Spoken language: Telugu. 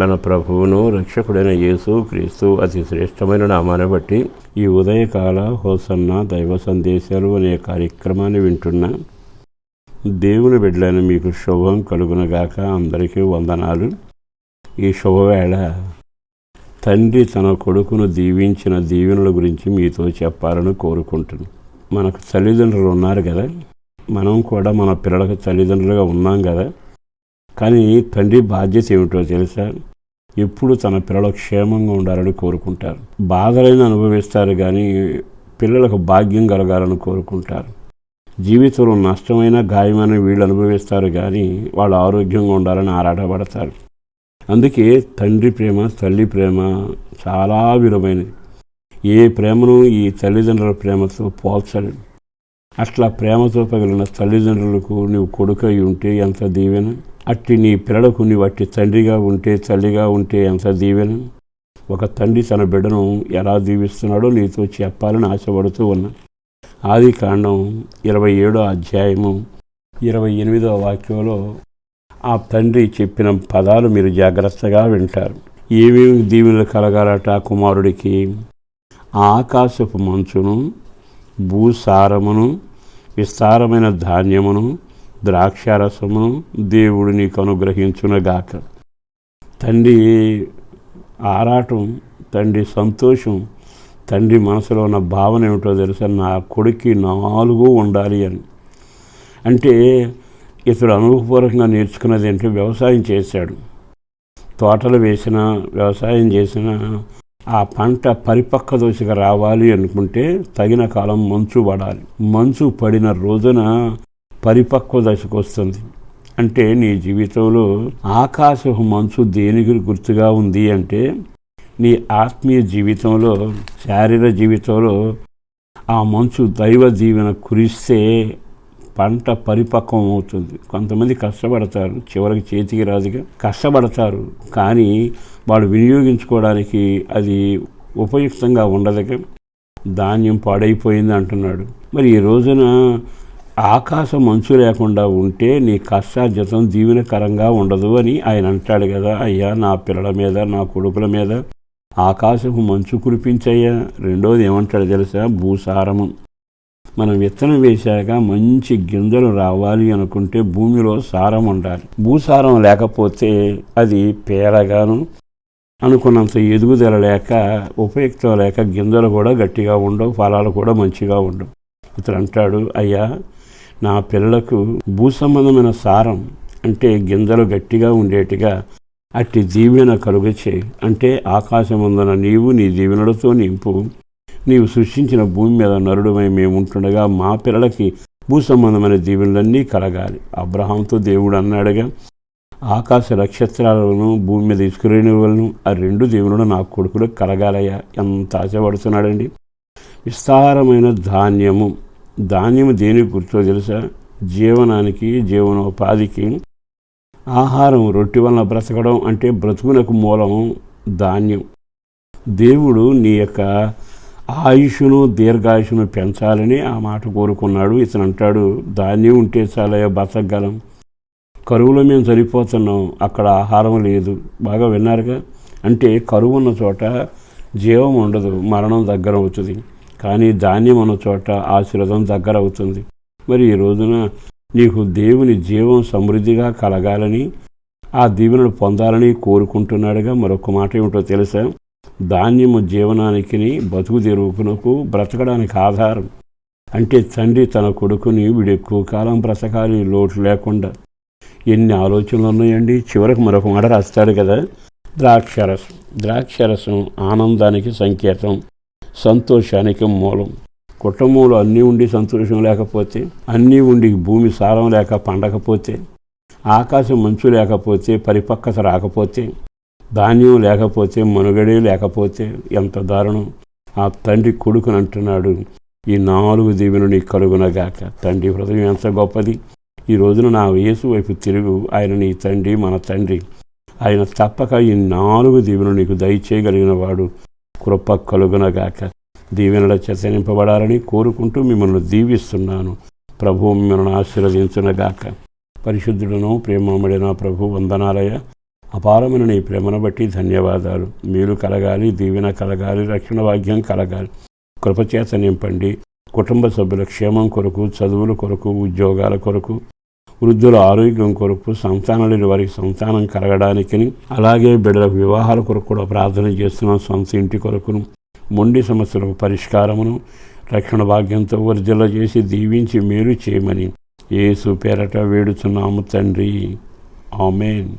మన ప్రభువును రక్షకుడైన యేసు క్రీస్తు అతి శ్రేష్టమైన నామాన్ని బట్టి ఈ ఉదయకాల హోసన్న దైవ సందేశాలు అనే కార్యక్రమాన్ని వింటున్న దేవుని బిడ్డలైన మీకు శుభం కలుగునగాక అందరికీ వందనాలు. ఈ శుభవేళ తండ్రి తన కొడుకును దీవించిన దీవెనల గురించి మీతో చెప్పాలని కోరుకుంటున్నాను మనకు తల్లిదండ్రులు ఉన్నారు కదా. మనం కూడా మన పిల్లలకు తల్లిదండ్రులుగా ఉన్నాం కదా. కానీ తండ్రి బాధ్యత ఏమిటో తెలుసా? ఎప్పుడు తన పిల్లలు క్షేమంగా ఉండాలని కోరుకుంటారు. బాధలైన అనుభవిస్తారు కానీ పిల్లలకు భాగ్యం కలగాలని కోరుకుంటారు. జీవితంలో నష్టమైన గాయమైన వీళ్ళు అనుభవిస్తారు కానీ వాళ్ళు ఆరోగ్యంగా ఉండాలని ఆరాటపడతారు. అందుకే తండ్రి ప్రేమ తల్లి ప్రేమ చాలా విలువైనది. ఏ ప్రేమను ఈ తల్లిదండ్రుల ప్రేమతో పోల్చలేదు అట్లా ప్రేమతో పగిలిన తల్లిదండ్రులకు నువ్వు కొడుకై ఉంటే ఎంత దీవెన? అట్టి నీ పిల్లలకు నీవు అట్టి తండ్రిగా ఉంటే తల్లిగా ఉంటే ఎంత దీవెన? ఒక తండ్రి తన బిడ్డను ఎలా దీవిస్తున్నాడో నీతో చెప్పాలని ఆశపడుతూ ఉన్నా. ఆది కాండం ఇరవై ఏడో అధ్యాయము ఇరవై ఎనిమిదో వాక్యంలో ఆ తండ్రి చెప్పిన పదాలు మీరు జాగ్రత్తగా వింటారు. ఏమేమి దీవెనలు కలగాలట ఆ కుమారుడికి? ఆకాశపు మంచును భూసారమును విస్తారమైన ధాన్యమును ద్రాక్షారసమును దేవుడు నీకు అనుగ్రహించునగాక. తండ్రి ఆరాటం తండ్రి సంతోషం తండ్రి మనసులో ఉన్న భావన ఏమిటో తెలుసా? నా కొడుక్కి నాలుగు ఉండాలి అని. అంటే ఇతడు అనుభవపూర్వకంగా నేర్చుకున్నది ఏంటంటే వ్యవసాయం చేశాడు. తోటలు వేసిన వ్యవసాయం చేసిన ఆ పంట పరిపక్వ దోశగా రావాలి అనుకుంటే తగిన కాలం మంచు పడాలి. మంచు పడిన రోజున పరిపక్వ దశకు వస్తుంది అంటే నీ జీవితంలో ఆకాశపు మంచు దేనికి గుర్తుగా ఉంది అంటే నీ ఆత్మీయ జీవితంలో శారీర జీవితంలో ఆ మంచు దైవ జీవన కురిస్తే పంట పరిపక్వం అవుతుంది. కొంతమంది కష్టపడతారు చివరికి చేతికి రాదుగా కష్టపడతారు. కానీ వాడు వినియోగించుకోవడానికి అది ఉపయుక్తంగా ఉండదుగా. ధాన్యం పాడైపోయింది అంటున్నాడు. మరి ఈ రోజున ఆకాశం మంచు లేకుండా ఉంటే నీ కష్టార్జితం దీవెనకరంగా ఉండదు అని ఆయన అంటాడు కదా. అయ్యా నా పిల్లల మీద నా కొడుకుల మీద ఆకాశము మంచు కురిపించయ్యా. రెండోది ఏమంటాడు తెలుసా? భూసారము. మనం విత్తనం వేశాక మంచి గింజలు రావాలి అనుకుంటే భూమిలో సారం ఉండాలి. భూసారం లేకపోతే అది పేరగాను అనుకున్నంత ఎదుగుదల లేక ఉపయుక్తం లేక గింజలు కూడా గట్టిగా ఉండవు ఫలాలు కూడా మంచిగా ఉండవు. ఇతను అంటాడు అయ్యా నా పిల్లలకు భూ సంబంధమైన సారం అంటే గింజలు గట్టిగా ఉండేట్టుగా అట్టి దీవెన కలుగచే అంటే ఆకాశమందున నీవు నీ దీవెనలతో నింపు. నీవు సృష్టించిన భూమి మీద నరుడుమై మేము ఉంటుండగా మా పిల్లలకి భూ సంబంధమైన దీవెనలన్నీ కలగాలి. అబ్రహాంతో దేవుడు అన్నాడుగా ఆకాశ నక్షత్రాలను భూమి మీద ఇసుకురేణువులను ఆ రెండు దేవులను నా కొడుకులకు కలగాలయ్యా. ఎంత ఆశపడుతున్నాడండి. విస్తారమైన ధాన్యము. ధాన్యం దేనికి గుర్తో తెలుసా? జీవనానికి జీవనోపాధికి. ఆహారం రొట్టె వలన బ్రతకడం అంటే బ్రతుకునకు మూలం ధాన్యం. దేవుడు నీ యొక్క ఆయుషును దీర్ఘాయుషును పెంచాలని ఆ మాట కోరుకున్నాడు. ఇతను అంటాడు ధాన్యం ఉంటే చాలా బతకగలం. కరువులో మేము సరిపోతున్నాం అక్కడ ఆహారం లేదు. బాగా విన్నారుగా? అంటే కరువు ఉన్న చోట జీవం ఉండదు మరణం దగ్గర అవుతుంది. కానీ ధాన్యం అన్న చోట ఆశీర్వాదం దగ్గర అవుతుంది. మరి ఈ రోజున నీకు దేవుని జీవం సమృద్ధిగా కలగాలని ఆ దీవెనలు పొందాలని కోరుకుంటున్నాడుగా మరొక మాట ఏమిటో తెలుసా? ధాన్యము జీవనానికి బతుకు తెరువుకునకు బ్రతకడానికి ఆధారం. అంటే తండ్రి తన కొడుకుని వీడు ఎక్కువ కాలం బ్రతకాలి లోటు లేకుండా. ఎన్ని ఆలోచనలు ఉన్నాయండి? చివరకు మరొక మాట రాస్తాడు కదా ద్రాక్షరసం. ద్రాక్షరసం ఆనందానికి సంకేతం. సంతోషానికి మూలం. కుటుంబంలో అన్నీ ఉండి సంతోషం లేకపోతే అన్నీ ఉండి భూమి సారం లేక పండకపోతే ఆకాశం మంచు లేకపోతే పరిపక్వత రాకపోతే ధాన్యం లేకపోతే మనుగడే లేకపోతే ఎంత దారుణం. ఆ తండ్రి కొడుకుని అంటున్నాడు ఈ నాలుగు దీవెను నీ కలుగునగాక తండ్రి హృదయం ఎంత గొప్పది. ఈ రోజున నా యేసు వైపు తిరుగు ఆయన నీ తండ్రి మన తండ్రి. ఆయన తప్పక ఈ నాలుగు దీవెను నీకు దయచేయగలిగిన వాడు. కృప కలుగునగాక. దీవెనల చెతనింపబడాలని కోరుకుంటూ మిమ్మల్ని దీవిస్తున్నాను. ప్రభు మిమ్మల్ని ఆశీర్వదించునగాక. పరిశుద్ధుడను ప్రేమమడిన ప్రభు వందనాలయ. అపారమైన నీ ప్రేమను బట్టి ధన్యవాదాలు. మీరు కలగాలి దీవెన కలగాలి రక్షణ భాగ్యం కలగాలి. కృపచేత నింపండి. కుటుంబ సభ్యుల క్షేమం కొరకు చదువుల కొరకు ఉద్యోగాల కొరకు వృద్ధుల ఆరోగ్యం కొరకు సంతానం లేని వారికి సంతానం కలగడానికి అలాగే బిడ్డల వివాహాల కొరకు కూడా ప్రార్థన చేస్తున్నాం సొంత ఇంటి కొరకును మొండి సమస్యలకు పరిష్కారమును రక్షణ భాగ్యంతో వర్జల చేసి దీవించి మేలు చేయమని ఏసు పేరట వేడుచున్నాము తండ్రి. ఆమెన్.